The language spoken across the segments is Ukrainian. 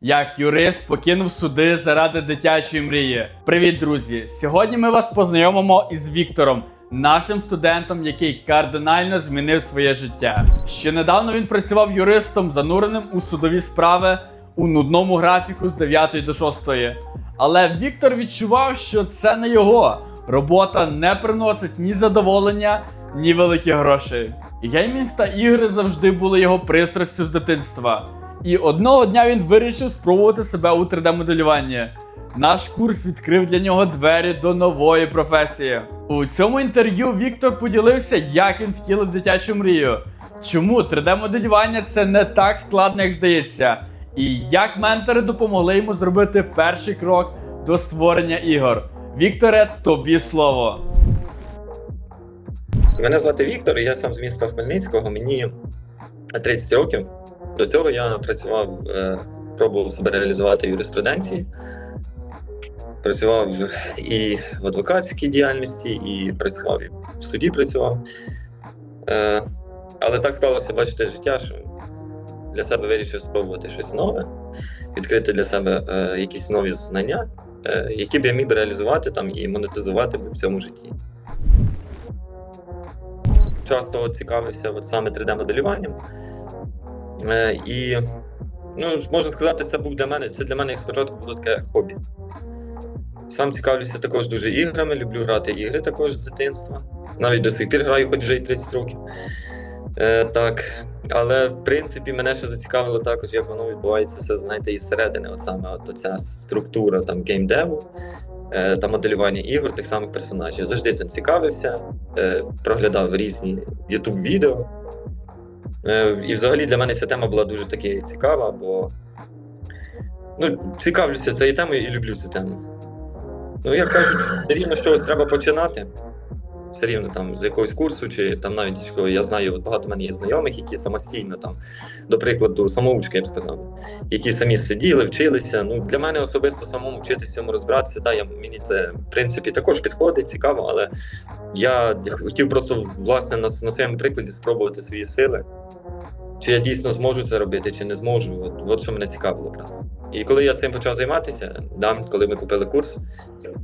Як юрист покинув суди заради дитячої мрії. Привіт, друзі! Сьогодні ми вас познайомимо із Віктором, нашим студентом, який кардинально змінив своє життя. Ще недавно він працював юристом, зануреним у судові справи у нудному графіку з 9 до 6. Але Віктор відчував, що це не його. Робота не приносить ні задоволення, ні великих грошей. Геймінг та ігри завжди були його пристрастю з дитинства. І одного дня він вирішив спробувати себе у 3D-моделюванні. Наш курс відкрив для нього двері до нової професії. У цьому інтерв'ю Віктор поділився, як він втілив дитячу мрію. Чому 3D-моделювання це не так складно, як здається, і як ментори допомогли йому зробити перший крок до створення ігор. Вікторе, тобі слово. Мене звати Віктор, я сам з міста Хмельницького. Мені 30 років. До цього я працював, е, пробував себе реалізувати в юриспруденції. Працював і в адвокатській діяльності, і працював і в суді працював. Е, Але так склалося, бачите, життя, що для себе вирішив спробувати щось нове, відкрити для себе е, якісь нові знання, які б я міг реалізувати там і монетизувати в цьому житті часто цікавився от саме 3D-моделюванням. Е, і ну, можна сказати, це був для мене. Це для мене як спочатку було таке хобі. Сам цікавлюся також дуже іграми, люблю грати ігри також з дитинства. Навіть до сих пір граю, хоч вже і 30 років. Е, так. Але в принципі мене ще зацікавило також, як воно відбувається, це, знаєте, із середини, от саме от ця структура там геймдеву е, та моделювання ігор тих самих персонажів. Завжди цим цікавився, е, проглядав різні youtube відео. Е, і взагалі для мене ця тема була дуже таки цікава, бо ну, цікавлюся цією темою і люблю цю тему. Ну, як кажуть, все рівно з треба починати. Все рівно там з якогось курсу, чи там навіть я знаю, багато мене є знайомих, які самостійно там, до прикладу, самоучки, я б сказав, які самі сиділи, вчилися. Ну для мене особисто самому вчитися цьому розбиратися. Да, я мені це в принципі також підходить, цікаво, але я хотів просто власне на, на своєму прикладі спробувати свої сили. Чи я дійсно зможу це робити, чи не зможу. От, от що мене цікавило просто. І коли я цим почав займатися, да, коли ми купили курс,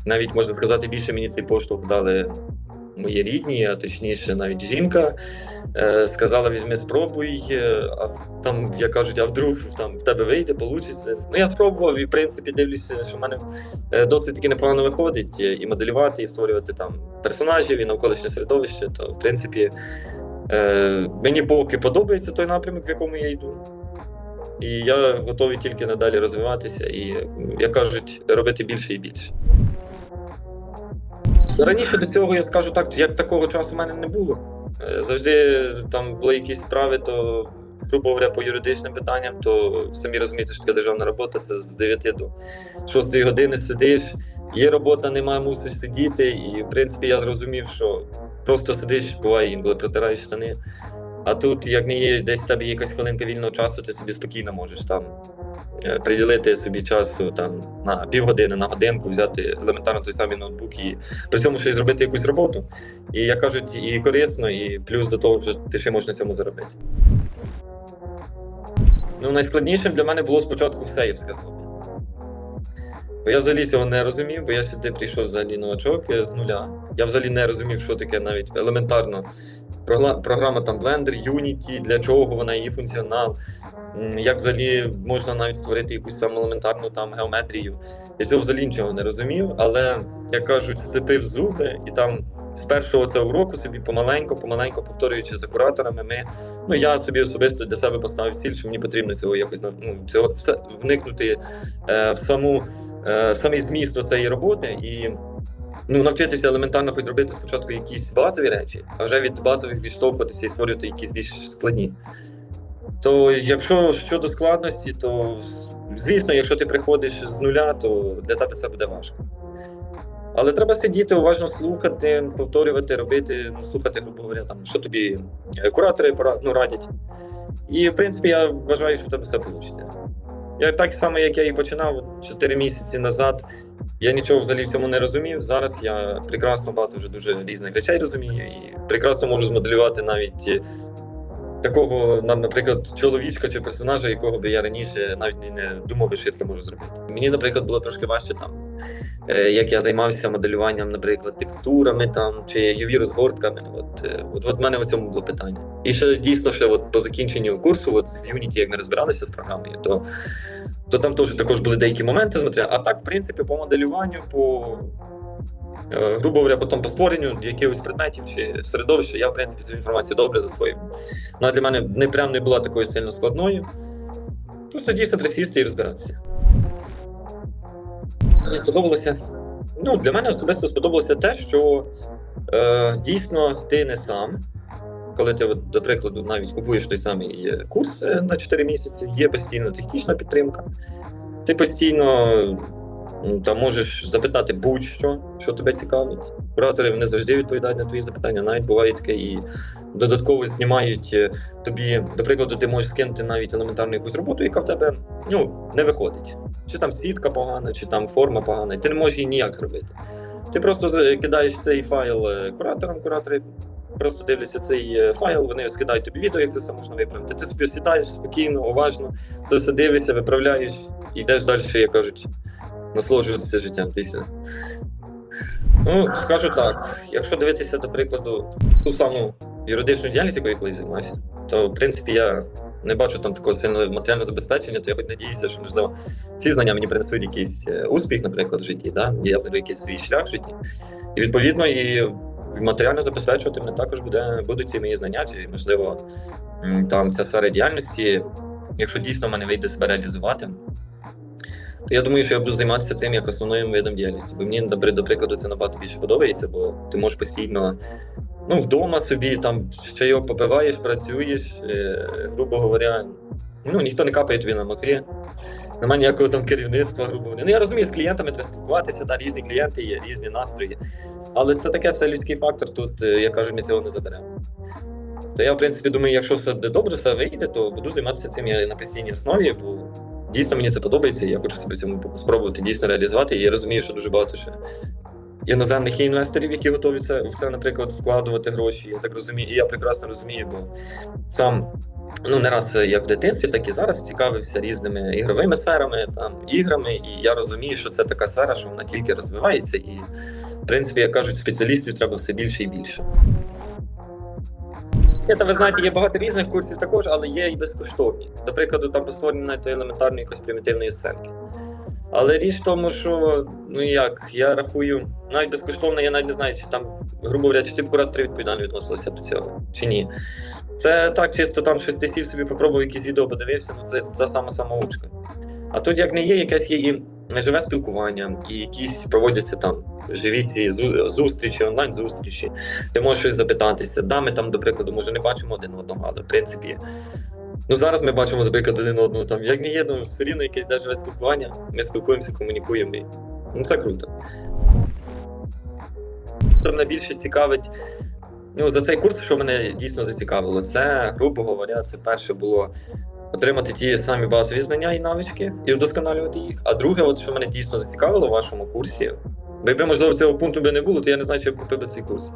навіть можна сказати, більше мені цей поштовх дали мої рідні, а точніше, навіть жінка. Е, сказала: візьми, спробуй, е, а там, як кажуть, а вдруг там в тебе вийде, получиться. Ну я спробував і в принципі дивлюся, що в мене е, досить таки непогано виходить е, і моделювати, і створювати там персонажів, і навколишнє середовище. То в принципі е, мені поки подобається той напрямок, в якому я йду. І я готовий тільки надалі розвиватися і, як кажуть, робити більше і більше. Раніше до цього я скажу так, як такого часу в мене не було. Е, Завжди там були якісь справи, то, грубо говоря, по юридичним питанням, то самі розумієте, що таке державна робота це з 9 до 6 години сидиш, є робота, немає, мусиш сидіти. І в принципі я зрозумів, що просто сидиш, буває інколи протираєш штани. А тут, як не є, десь в тебе є якась хвилинка вільного часу, ти собі спокійно можеш там приділити собі часу там на півгодини, на годинку, взяти елементарно той самий ноутбук і при цьому ще й зробити якусь роботу. І як кажуть, і корисно, і плюс до того, що ти ще можеш на цьому заробити. Ну, найскладнішим для мене було спочатку все, я б хобі. Бо я взагалі цього не розумів, бо я сюди прийшов взагалі новачок е, з нуля. Я взагалі не розумів, що таке навіть елементарно. Програма там Blender, Unity, для чого вона, її функціонал. Як взагалі можна навіть створити якусь там елементарну там геометрію. Я цього взагалі нічого не розумів, але як кажуть, сцепив зуби, і там з першого цього уроку собі помаленько, помаленько повторюючи за кураторами, ми ну я собі особисто для себе поставив ціль, що мені потрібно цього якось ну, цього вникнути е, в саму е, в самий зміст цієї роботи і. Ну, навчитися елементарно хоч зробити спочатку якісь базові речі, а вже від базових відштовхуватися і створювати якісь більш складні. То якщо щодо складності, то звісно, якщо ти приходиш з нуля, то для тебе це буде важко. Але треба сидіти, уважно слухати, повторювати, робити, ну, слухати, грубо говоря, там, що тобі е, куратори ну, радять. І, в принципі, я вважаю, що в тебе все вийде. Я так само, як я і починав 4 місяці назад, я нічого взагалі в цьому не розумів. Зараз я прекрасно багато вже дуже різних речей розумію і прекрасно можу змоделювати навіть е, такого, нам, наприклад, чоловічка чи персонажа, якого би я раніше навіть не думав, що я таке можу зробити. Мені, наприклад, було трошки важче там, як я займався моделюванням, наприклад, текстурами там чи UV розгортками. От, е, от, от в мене в цьому було питання. І ще дійсно, ще от по закінченню курсу, от з Unity, як ми розбиралися з програмою, то, то там теж також були деякі моменти з. А так, в принципі, по моделюванню, по е, грубо говоря, потім по створенню якихось предметів чи середовища, я в принципі цю інформацію добре засвоїв. Вона для мене не прям не була такою сильно складною. Просто дійсно треба і розбиратися. Мені сподобалося. Ну, для мене особисто сподобалося те, що е, дійсно ти не сам. Коли ти, до прикладу, навіть купуєш той самий е, курс е, на 4 місяці, є постійно технічна підтримка. Ти постійно там можеш запитати будь-що, що тебе цікавить. Куратори вони завжди відповідають на твої запитання. Навіть буває таке і додатково знімають е, тобі, до прикладу, ти можеш скинути навіть елементарну якусь роботу, яка в тебе ну, не виходить. Чи там сітка погана, чи там форма погана, ти не можеш її ніяк зробити. Ти просто кидаєш цей файл е, кураторам, куратори просто дивляться цей е, файл, вони скидають тобі відео, як це все можна виправити. Ти собі сідаєш спокійно, уважно, це все дивишся, виправляєш і йдеш далі, як кажуть, насолоджуватися життям. Ти все. Ну, скажу так, якщо дивитися, до прикладу, ту саму юридичну діяльність, якою я колись займався, то в принципі я не бачу там такого сильного матеріального забезпечення, то я хоч надіюся, що можливо ці знання мені принесуть якийсь е, успіх, наприклад, в житті, да? я знайду якийсь свій шлях в житті. І відповідно і матеріально забезпечувати мене також буде, будуть ці мої знання, чи можливо там ця сфера діяльності, якщо дійсно мене вийде себе реалізувати. Я думаю, що я буду займатися цим як основним видом діяльності. Бо мені, до прикладу, це набагато більше подобається, бо ти можеш постійно ну, вдома собі там чайок попиваєш, працюєш, е, грубо говоря, ну ніхто не капає тобі на мозги. Немає ніякого там керівництва, грубо говоря. Ну я розумію, з клієнтами треба спілкуватися, да, різні клієнти є, різні настрої. Але це таке, це людський фактор. Тут, е, я кажу, ми цього не заберемо. То я, в принципі, думаю, якщо все буде добре, все вийде, то буду займатися цим я на постійній основі, бо дійсно мені це подобається, і я хочу себе цьому спробувати дійсно реалізувати. І я розумію, що дуже багато ще іноземних інвесторів, які готові це в це, наприклад, вкладувати гроші. Я так розумію, і я прекрасно розумію, бо сам ну не раз як в дитинстві, так і зараз цікавився різними ігровими сферами, там іграми, і я розумію, що це така сфера, що вона тільки розвивається, і в принципі, як кажуть, спеціалістів треба все більше і більше. Ні, та ви знаєте, є багато різних курсів також, але є і безкоштовні. До прикладу, там постворення навіть елементарної якоїсь примітивної сценки. Але річ в тому, що ну як, я рахую, навіть безкоштовно, я навіть не знаю, чи там, грубо говоря, чи ти куратори відповідально відносилися до цього, чи ні. Це так, чисто там щось ти сів собі попробував якісь відео, подивився, ну це та сама самоучка. А тут як не є, якесь є і живе спілкування, і якісь проводяться там живі ті зустрічі, онлайн-зустрічі. Ти можеш щось запитатися. Да, ми там, до прикладу, може не бачимо один одного, але в принципі. Ну зараз ми бачимо, наприклад, один одного там. Як не є, ну все рівно якесь да, живе спілкування. Ми спілкуємося, комунікуємо. і- Ну це круто. Що мене більше цікавить. Ну, за цей курс, що мене дійсно зацікавило, це, грубо говоря, це перше було отримати ті самі базові знання і навички і вдосконалювати їх. А друге, от що мене дійсно зацікавило в вашому курсі, якби, можливо, цього пункту би не було, то я не знаю, чи я купив би цей курс.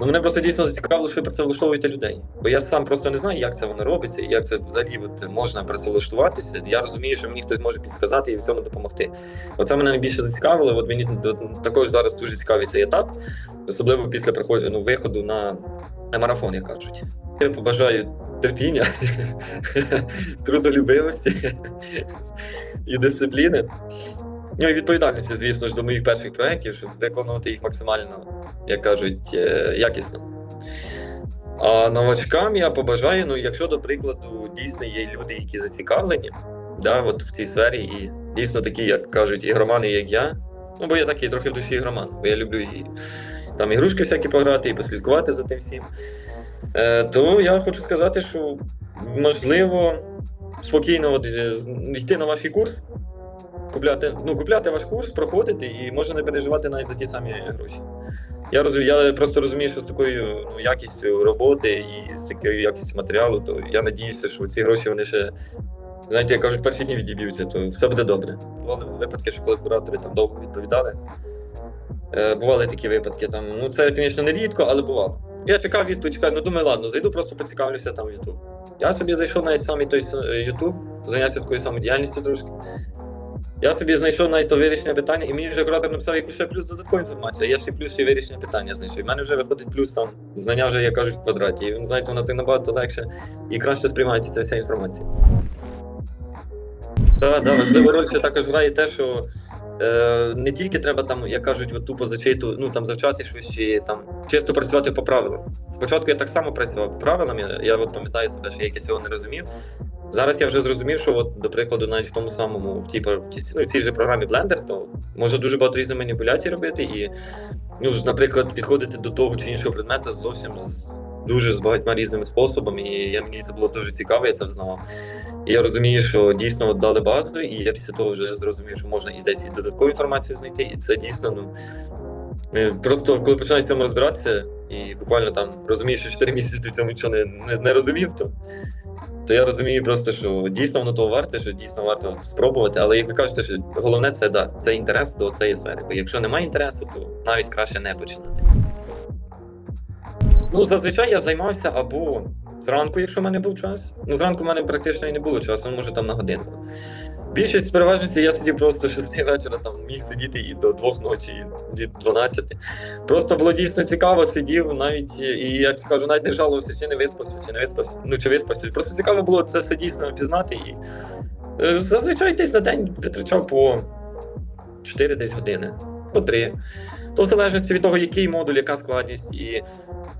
Ну, мене просто дійсно зацікавило, що ви працевлаштовуєте людей. Бо я сам просто не знаю, як це воно робиться, і як це взагалі от, можна працевлаштуватися. Я розумію, що мені хтось може підсказати і в цьому допомогти. Оце мене найбільше зацікавило. От мені також зараз дуже цікавий цей етап, особливо після приходу ну, виходу на, на марафон, як кажуть. Я побажаю терпіння, трудолюбивості і дисципліни. Ну і відповідальності, звісно ж, до моїх перших проєктів, щоб виконувати їх максимально, як кажуть, е, якісно. А новачкам я побажаю, ну, якщо, до прикладу, дійсно є люди, які зацікавлені да, от в цій сфері, і дійсно такі, як кажуть, ігромани, як я. Ну, бо я такий трохи в душі ігроман, бо я люблю і там ігрушки всякі пограти, і послідкувати за тим всім. Е, то я хочу сказати, що можливо спокійно от, е, йти на ваш курс, купляти, ну, купляти ваш курс, проходити і можна не переживати навіть за ті самі гроші. Я розумію, я просто розумію, що з такою ну, якістю роботи і з такою якістю матеріалу, то я надіюся, що ці гроші вони ще, знаєте, як кажуть, перші дні відіб'ються, то все буде добре. Бували випадки, що коли куратори там довго відповідали. Е, бували такі випадки. Там, ну це, звісно, не рідко, але бувало. Я чекав відповідь, чекав, ну думаю, ладно, зайду, просто поцікавлюся там в YouTube. Я собі зайшов навіть самий той е, YouTube, зайнявся такою самодіяльністю трошки. Я собі знайшов навіть то вирішення питання, і мені вже куратор написав якусь ще плюс додаткову інформацію. Я ще плюс ще вирішення питання знайшов. В мене вже виходить плюс там знання вже, як кажуть, в квадраті. І він знаєте, воно так набагато легше і краще сприймається ця вся інформація. Так, да, важливу роль ще також грає те, що е, не тільки треба там, як кажуть, от тупо зачиту, ну там завчати щось чи там чисто працювати по правилам. Спочатку я так само працював по правилам, я, я от пам'ятаю себе, що як я цього не розумів. Зараз я вже зрозумів, що от, до прикладу, навіть в тому самому в тій, в тій, ну, в цій же програмі Blender, то можна дуже багато різних маніпуляцій робити і, ну, наприклад, підходити до того чи іншого предмета зовсім з дуже з багатьма різними способами. І я, мені це було дуже цікаво, я це взнавав. І я розумію, що дійсно дали базу, і я після того вже зрозумів, що можна і десь і додаткову інформацію знайти, і це дійсно, ну. е, Просто коли починаєш цьому розбиратися, і буквально там розумієш, що 4 місяці в цьому нічого не, не, не розумів, то, то я розумію просто, що дійсно воно того варте, що дійсно варто спробувати. Але як ви кажете, що головне це да, це інтерес до цієї сфери. Бо якщо немає інтересу, то навіть краще не починати. Ну, зазвичай я займався або зранку, якщо в мене був час. Ну, зранку в мене практично і не було часу, може там на годинку. Більшість переважності я сидів просто з 6 вечора, там міг сидіти і до 2 ночі, і до 12. Просто було дійсно цікаво, сидів навіть, і як скажу, навіть не жалувався, чи не виспався, чи не виспався. Ну, чи виспався. Просто цікаво було це все дійсно пізнати. І е, зазвичай десь на день витрачав по 4 десь години, по 3. То в залежності від того, який модуль, яка складність. І,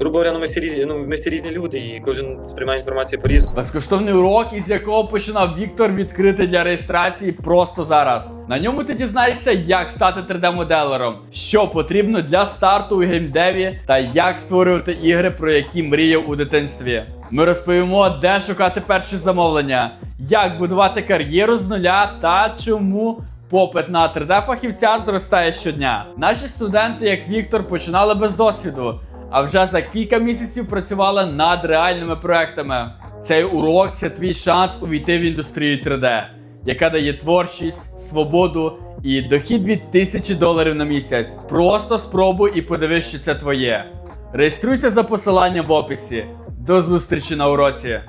грубо говоря, ну, ми всі різні, ну, ми всі різні люди, і кожен сприймає інформацію по-різному. Безкоштовний урок, із якого починав Віктор відкрити для реєстрації просто зараз. На ньому ти дізнаєшся, як стати 3D-моделером, що потрібно для старту у геймдеві та як створювати ігри, про які мріяв у дитинстві. Ми розповімо, де шукати перші замовлення, як будувати кар'єру з нуля та чому. Попит на 3D-фахівця зростає щодня. Наші студенти, як Віктор, починали без досвіду, а вже за кілька місяців працювали над реальними проектами. Цей урок це твій шанс увійти в індустрію 3D, яка дає творчість, свободу і дохід від тисячі доларів на місяць. Просто спробуй і подивись, що це твоє. Реєструйся за посиланням в описі. До зустрічі на уроці!